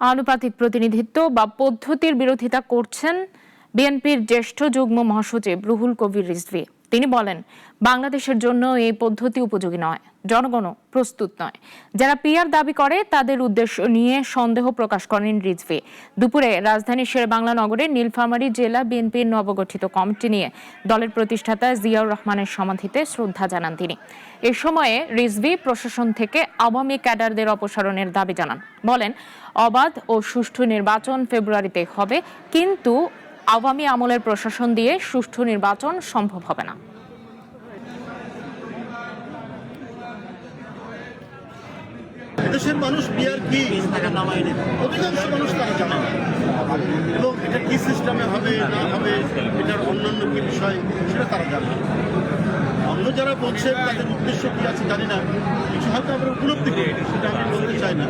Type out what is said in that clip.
আনুপাতিক প্রতিনিধিত্ব বা পদ্ধতির বিরোধিতা করছেন বিএনপির জ্যেষ্ঠ যুগ্ম মহাসচিব রুহুল কবির রিজভি। তিনি বলেন, বাংলাদেশের জন্য এই পদ্ধতি উপযোগী নয়, জনগণও প্রস্তুত নয়। যারা পিয়ার দাবি করে, তাদের উদ্দেশ্য নিয়ে সন্দেহ প্রকাশ করেন রিজভি। দুপুরে রাজধানীর শেরেবাংলা নগরের নীলফামারী জেলা বিএনপির নবগঠিত কমিটি নিয়ে দলের প্রতিষ্ঠাতা জিয়াউর রহমানের সমাধিতে শ্রদ্ধা জানান তিনি। এ সময়ে রিজভি প্রশাসন থেকে আওয়ামী ক্যাডারদের অপসারণের দাবি জানান। বলেন, অবাধ ও সুষ্ঠু নির্বাচন ফেব্রুয়ারিতে হবে, কিন্তু আওয়ামী আমলের প্রশাসন দিয়ে সুষ্ঠু নির্বাচন সম্ভব হবে না। দেশের মানুষ বিয়ার কি? অধিকাংশ মানুষ তারা জানে এবং এটা কি সিস্টেমে হবে, না হবে, এটার অন্যান্য কি বিষয়, সেটা তারা জানে অন্য যারা বলছে তাদের উদ্দেশ্য কি আছে জানি না। কিছু হয়তো আমরা উপলব্ধি করি, সেটা আমি বলতে চাই না।